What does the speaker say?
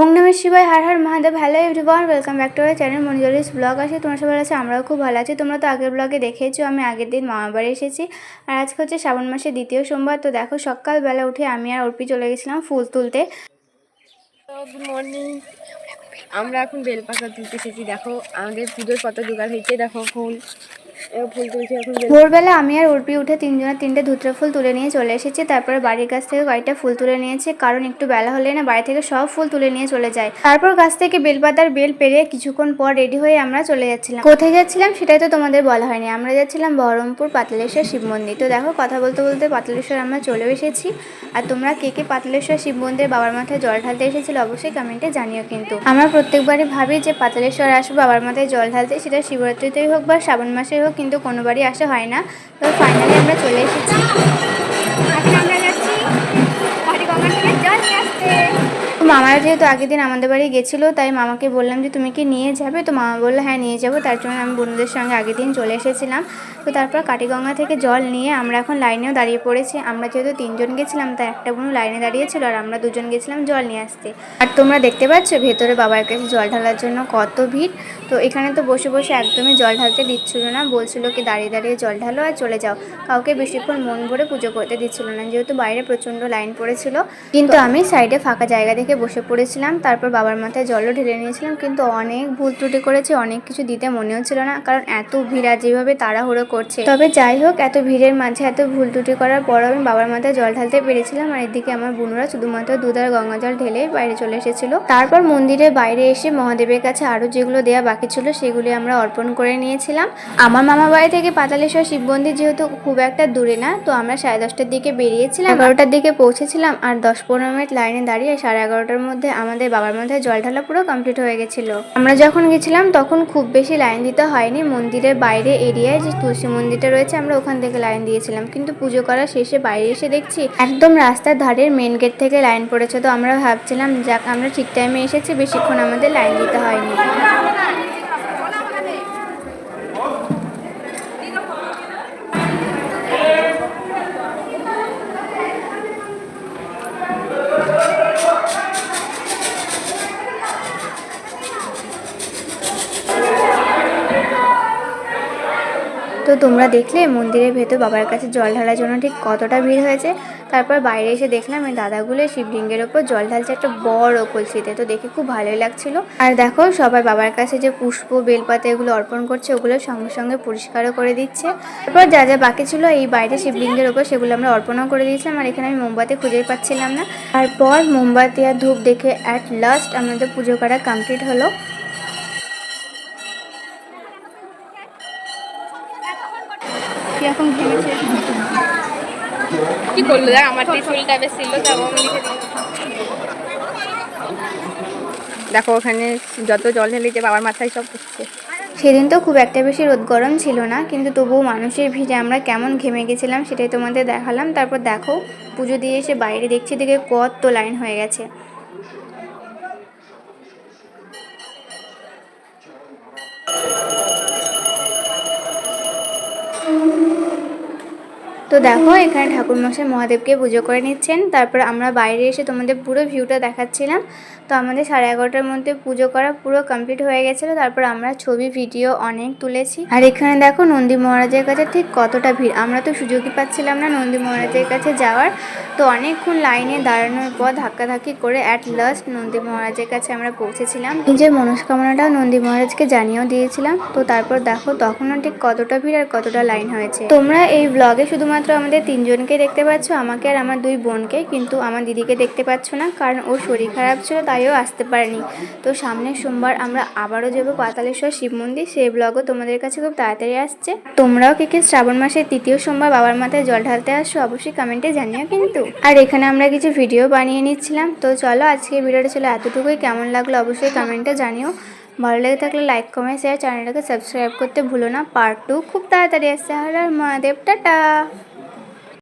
ওম নমঃ শিবায়, Har Har Mahadev, hello everyone, welcome back to our channel মনিজলিস blog. আছে তোমার সবাই আছে, আমরাও খুব ভালো আছি। তোমরা তো আগের ব্লগে দেখেছ আমি আগের দিন মামা বাড়ি এসেছি। আর আজকে হচ্ছে শ্রাবণ মাসের দ্বিতীয় সোমবার, তো দেখো সকালবেলা উঠে আমি আর অর্পি চলে গেছিলাম ফুল তুলতে। গুড মর্নিং আমরা এখন বেলপাতা তুলতে এসেছি, দেখো, আমাদের পুজোর কত জোগাড় হয়েছে, দেখো, ফুল। ভোরবেলা আমি আর অর্পি উঠে তিনজনের তিনটে ধুত্রা ফুল তুলে নিয়ে চলে এসেছি, তারপরে বাড়ির কাছ থেকে কয়েকটা ফুল তুলে নিয়েছে, কারণ একটু বেলা হলে না বাড়ি থেকে সব ফুল তুলে নিয়ে চলে যায়। তারপর গাছ থেকে বেলপাতার বেল পেরে কিছুক্ষণ পর রেডি হয়ে আমরা চলে যাচ্ছিলাম। কোথায় যাচ্ছিলাম সেটাই তো তোমাদের বলা হয়নি, আমরা যাচ্ছিলাম বহরমপুর পাতলেশ্বর শিব মন্দির। তো দেখো, কথা বলতে বলতে পাতলেশ্বর আমরা চলেও এসেছি, আর তোমরা কে কে পাতলেশ্বর শিব মন্দির বাবার মাথায় জল ঢালতে এসেছিল অবশ্যই কমেন্টে জানিও কিন্তু। আমরা প্রত্যেকবারই ভাবি যে পাতালেশ্বর আসব, বাবার মাথায় জল ঢালতে, সেটা শিবরাত্রিতেই হোক বা শ্রাবণ মাসেই হোক কিন্তু কোনোবারই আসা হয় না। তো ফাইনালি আমরা চলে এসেছি। এখন আমরা মামারা যেহেতু আগের দিন আমাদের বাড়ি গেছিল, তাই মামাকে বললাম যে, তুমি কি নিয়ে যাবে? তো মামা বলল হ্যাঁ নিয়ে যাব। তার জন্য আমি বন্ধুদের সঙ্গে আগের দিন চলে এসেছিলাম। তো তারপর কাটিগঙ্গা থেকে জল নিয়ে আমরা এখন লাইনেও দাঁড়িয়ে পড়েছি। আমরা যেহেতু তিনজন গেছিলাম, তাই একটা বোন লাইনে দাঁড়িয়েছিল আর আমরা দুজন গেছিলাম জল নিয়ে আসতে। আর তোমরা দেখতে পাচ্ছ, ভেতরে বাবার কাছে জল ঢালার জন্য কত ভিড়। তো এখানে তো বসে বসে একদমই জল ঢালতে দিচ্ছিল না। বলছিল কি, দাঁড়িয়ে দাঁড়িয়ে জল ঢালো আর চলে যাও। কাউকে বেশিক্ষণ মন ভরে পুজো করতে দিচ্ছিল না। যেহেতু বাইরে প্রচণ্ড লাইন পড়েছিল, কিন্তু আমি সাইডে ফাঁকা জায়গা দেখে বসে পড়েছিলাম, তারপর বাবার মাথায় জলও ঢেলে নিয়েছিলাম, কিন্তু অনেক ভুল ত্রুটি করেছি, অনেক কিছু দিতে মনেও ছিল না, কারণ এত ভিড় আর যেভাবে তাড়াহুড়ো করছে। তবে যাই হোক, এত ভিড়ের মাঝে এত ভুল ত্রুটি করার পরও আমি বাবার মাথায় জল ঢালতে পেরেছিলাম, আর এদিকে আমার বোনরা শুধুমাত্র দুধ আর গঙ্গা জল ঢেলে বাইরে চলে এসেছিল। তারপর মন্দিরের বাইরে এসে মহাদেবের কাছে আরও যেগুলো দেয়া বাকি ছিল, সেগুলি আমরা অর্পণ করে নিয়েছিলাম। আমার মামা বাড়ি থেকে পাতালেশ্বর শিব মন্দির যেহেতু খুব একটা দূরে না, তো আমরা সাড়ে দশটার দিকে বেরিয়েছিলাম। এগারোটার দিকে পৌঁছেছিলাম, আর দশ পনেরো মিনিট লাইনে দাঁড়িয়ে সাড়ে এগারোটার মধ্যে, আমাদের বাবার মধ্যে জল ঢালা পুরো কমপ্লিট হয়ে গেছিল। আমরা যখন গেছিলাম, তখন খুব বেশি লাইন দিতে হয়নি। মন্দিরের বাইরে এরিয়ায় যে তুলসী মন্দিরটা রয়েছে, আমরা ওখান থেকে লাইন দিয়েছিলাম। কিন্তু পুজো করা শেষে বাইরে এসে দেখছি, একদম রাস্তার ধারের মেন গেট থেকে লাইন পড়েছে। তো আমরা ভাবছিলাম, যাক, আমরা ঠিক টাইমে এসেছি, বেশিক্ষণ আমাদের লাইন দিতে হয়নি। তো তোমরা দেখলে মন্দিরের ভেতর বাবার কাছে জল ঢালার জন্য ঠিক কতটা ভিড় হয়েছে। তারপর বাইরে এসে দেখলাম এই দাদাগুলো শিবলিঙ্গের ওপর জল ঢালছে একটা বড় কলসিতে। তো দেখে খুব ভালোই লাগছিল। আর দেখো সবাই বাবার কাছে যে পুষ্প, বেলপাতা এগুলো অর্পণ করছে, ওগুলো সঙ্গে সঙ্গে পরিষ্কারও করে দিচ্ছে। তারপর যা যা বাকি ছিল এই বাইরে শিবলিঙ্গের ওপর সেগুলো আমরা অর্পণও করে দিয়েছিলাম। আর এখানে আমি মোমবাতি খুঁজেই পাচ্ছিলাম না। তারপর মোমবাতি আর ধূপ দেখে অ্যাট লাস্ট আমাদের পুজো করা কমপ্লিট হলো। কি করল? দেখ, আমার ত্রিশুলটা বেশ ছিল আমি দেখো, ওখানে যত জল ঢেলেছে, বাবার মাথায় সব পড়ছে সেদিন তো খুব একটা বেশি রোদ গরম ছিল না, কিন্তু তবুও মানুষের ভিড়ে আমরা কেমন ঘেমে গেছিলাম সেটাই তোমাদের দেখালাম। তারপর দেখো, পুজো দিয়ে এসে বাইরে দেখছি দেখে কত লাইন হয়ে গেছে। তো দেখো, এখানে ঠাকুরমশাই মহাদেবকে পুজো করে নিচ্ছেন। তারপর আমরা বাইরে এসে তোমাদের পুরো ভিউটা দেখাচ্ছিলাম। তো আমাদের সাড়ে এগারোটার মধ্যে পুজো করা পুরো কমপ্লিট হয়ে গেছিল। তারপর আমরা ছবি ভিডিও অনেক তুলেছি। আর এখানে দেখো, নন্দী মহারাজের কাছে ঠিক কতটা ভিড়। আমরা তো সুযোগই পাচ্ছিলাম না নন্দী মহারাজের কাছে যাওয়ার। তো অনেকক্ষণ লাইনে দাঁড়ানোর পর ধাক্কাধাক্কি করে অ্যাট লাস্ট নন্দী মহারাজের কাছে আমরা পৌঁছেছিলাম। নিজের মনস্কামনাটাও নন্দী মহারাজকে জানিয়েও দিয়েছিলাম। তো তারপর দেখো, তখনও ঠিক কতটা ভিড় আর কতটা লাইন হয়েছে। তোমরা এই ব্লগে শুধুমাত্র আমাদের তিনজনকে দেখতে পাচ্ছ, আমাকে আর আমার দুই বোনকে, কিন্তু আমার দিদিকে দেখতে পাচ্ছ না, কারণ ওর শরীর খারাপ ছিল তাইও আসতে পারেনি। তো সামনের সোমবার আমরা আবারও যাব পাতালেশ্বর শিব মন্দির, সেই ব্লগও তোমাদের কাছে খুব তাড়াতাড়ি আসছে। তোমরাও কে কে শ্রাবণ মাসের তৃতীয় সোমবার বাবার মাথায় জল ঢালতে আসো, অবশ্যই কমেন্টে জানিও কিন্তু। আর এখানে আমরা কিছু ভিডিও বানিয়ে নিচ্ছিলাম, তো চলো আজকে ভিডিওটা ছিল এতটুকুই, কেমন লাগল অবশ্যই কমেন্টে জানিও। ভালো লেগে থাকলে লাইক কমেন্ট শেয়ার চ্যানেলটাকে সাবস্ক্রাইব করতে ভুলো না পার্ট টু খুব তাড়াতাড়ি আসছে হর মহাদেব, টাটা!